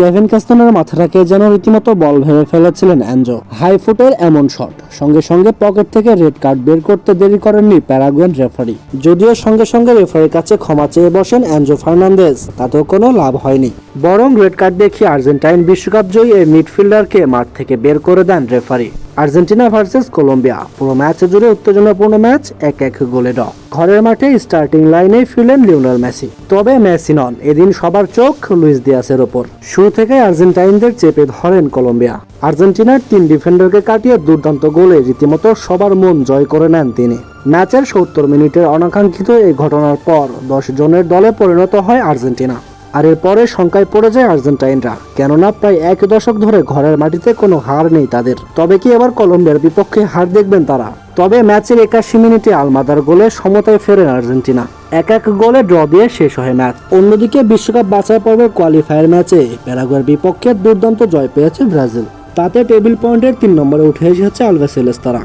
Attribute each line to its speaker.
Speaker 1: Kevin কাস্তানের মাথাটাকে যেন রীতিমতো বল ভেবে ফেলেছিলেন অ্যাঞ্জো। হাই ফুটের এমন শট। সঙ্গে সঙ্গে পকেট থেকে রেড কার্ড বের করতে দেরি করেননি প্যারাগুয়েন রেফারি। যদিও সঙ্গে সঙ্গে রেফারির কাছে ক্ষমা চেয়ে বসেন অ্যাঞ্জো ফার্নান্দেজ, তাতেও কোনো লাভ হয়নি। বরং রেড কার্ড দেখিয়ে আর্জেন্টাইন বিশ্বকাপ জয়ী এই মিডফিল্ডারকে মাঠ থেকে বের করে দেন রেফারি। Argentina versus Colombia. পুরো ম্যাচ জুড়ে উত্তেজনাপূর্ণ ম্যাচ, এক এক গোলে ড্র। ঘরের মাঠে স্টার্টিং লাইনে ফিরলেন লিওনেল মেসি। তবে মেসি নন, এদিন সবার চোখ লুইস দিয়াসের ওপর। শুরু থেকে আর্জেন্টাইনদের চেপে ধরেন কলম্বিয়া। আর্জেন্টিনার তিন ডিফেন্ডারকে কাটিয়ে দুর্দান্ত গোলে রীতিমতো সবার মন জয় করে নেন তিনি। ম্যাচের সত্তর মিনিটের অনাকাঙ্ক্ষিত এই ঘটনার পর দশ জনের দলে পরিণত হয় আর্জেন্টিনা। আর এরপরে শঙ্কায় পড়ে যায় আর্জেন্টাইনরা, কেননা প্রায় এক দশক ধরে ঘরের মাটিতে কোনো হার নেই তাদের। তবে কি এবার কলম্বিয়ার বিপক্ষে হার দেখবেন তারা? তবে ম্যাচের একাশি মিনিটে আলমাদার গোলে সমতায় ফেরেন আর্জেন্টিনা। এক এক গোলে ড্র দিয়ে শেষ হয় ম্যাচ। অন্যদিকে বিশ্বকাপ বাছাই পর্বের কোয়ালিফায়ার ম্যাচে প্যারাগুয়ের বিপক্ষে দুর্দান্ত জয় পেয়েছে ব্রাজিল। তাতে টেবিল পয়েন্টের তিন নম্বরে উঠে এসেছে আলভেসেলেস তারা